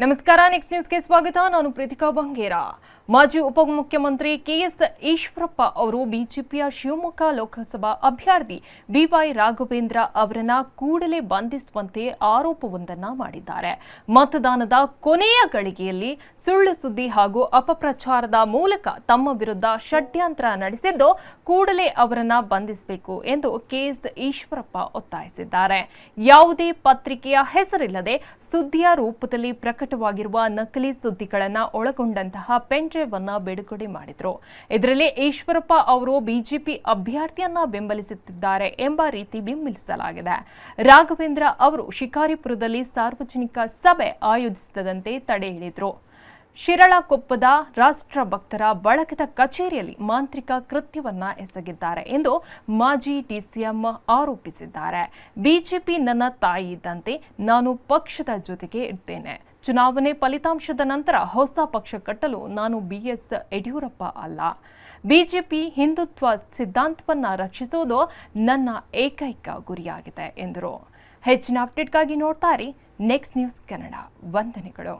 ನಮಸ್ಕಾರ ನೆಕ್ಸ್ಟ್ ನ್ಯೂಸ್ಗೆ ಸ್ವಾಗತ. ನಾನು ಪ್ರೀತಿಕಾ ಬಂಗೇರ. ಮಾಜಿ ಉಪಮುಖ್ಯಮಂತ್ರಿ ಕೆಎಸ್ ಈಶ್ವರಪ್ಪ ಅವರು ಬಿಜೆಪಿಯ ಶಿವಮೊಗ್ಗ ಲೋಕಸಭಾ ಅಭ್ಯರ್ಥಿ ಬಿವೈ ರಾಘವೇಂದ್ರ ಅವರನ್ನ ಕೂಡಲೇ ಬಂಧಿಸುವಂತೆ ಆರೋಪವೊಂದನ್ನ ಮಾಡಿದ್ದಾರೆ. ಮತದಾನದ ಕೊನೆಯ ಗಳಿಗೆಯಲ್ಲಿ ಸುಳ್ಳು ಸುದ್ದಿ ಹಾಗೂ ಅಪಪ್ರಚಾರದ ಮೂಲಕ ತಮ್ಮ ವಿರುದ್ಧ ಷಡ್ಯಂತ್ರ ನಡೆಸಿದ್ದು ಕೂಡಲೇ ಅವರನ್ನ ಬಂಧಿಸಬೇಕು ಎಂದು ಕೆಎಸ್ ಈಶ್ವರಪ್ಪ ಒತ್ತಾಯಿಸಿದ್ದಾರೆ. ಯಾವುದೇ ಪತ್ರಿಕೆಯ ಹೆಸರಿಲ್ಲದೆ ಸುದ್ದಿಯ ರೂಪದಲ್ಲಿ ಪ್ರಕಟವಾಗಿರುವ ನಕಲಿ ಸುದ್ದಿಗಳನ್ನು ಒಳಗೊಂಡಂತಹ ಅನ್ನ ಬಿಡುಗಡೆ ಮಾಡಿದ್ರು. ಇದರಲ್ಲಿ ಈಶ್ವರಪ್ಪ ಅವರು ಬಿಜೆಪಿ ಅಭ್ಯರ್ಥಿಯನ್ನ ಬೆಂಬಲಿಸುತ್ತಿದ್ದಾರೆ ಎಂಬ ರೀತಿ ಬಿಂಬಿಸಲಾಗಿದೆ ರಾಘವೇಂದ್ರ ಅವರು ಶಿಕಾರಿಪುರದಲ್ಲಿ ಸಾರ್ವಜನಿಕ ಸಭೆ ಆಯೋಜಿಸದಂತೆ ತಡೆ ಹಿಡಿದ್ರು ಶಿರಳಕೊಪ್ಪದ ರಾಷ್ಟ್ರ ಭಕ್ತರ ಬಳಗದ ಕಚೇರಿಯಲ್ಲಿ ಮಾಂತ್ರಿಕ ಕೃತ್ಯವನ್ನ ಎಸಗಿದ್ದಾರೆ ಎಂದು ಮಾಜಿ ಡಿಸಿಎಂ ಆರೋಪಿಸಿದ್ದಾರೆ. ಬಿಜೆಪಿ ನನ್ನ ತಾಯಿ ಇದ್ದಂತೆ ನಾನು ಪಕ್ಷದ ಜೊತೆಗೆ ಇರ್ತೇನೆ ಚುನಾವಣೆ ಫಲಿತಾಂಶದ ನಂತರ ಹೊಸ ಪಕ್ಷ ಕಟ್ಟಲು ನಾನು ಬಿಎಸ್ ಯಡಿಯೂರಪ್ಪ ಅಲ್ಲ. ಬಿಜೆಪಿ ಹಿಂದುತ್ವ ಸಿದ್ಧಾಂತವನ್ನ ರಕ್ಷಿಸುವುದು ನನ್ನ ಏಕೈಕ ಗುರಿಯಾಗಿದೆ ಎಂದರು. ಹೆಚ್ಚಿನ ಅಪ್ಡೇಟ್ಗಾಗಿ ನೋಡ್ತಾರೆ ನೆಕ್ಸ್ಟ್ ನ್ಯೂಸ್ ಕನ್ನಡ. ವಂದನೆಗಳು.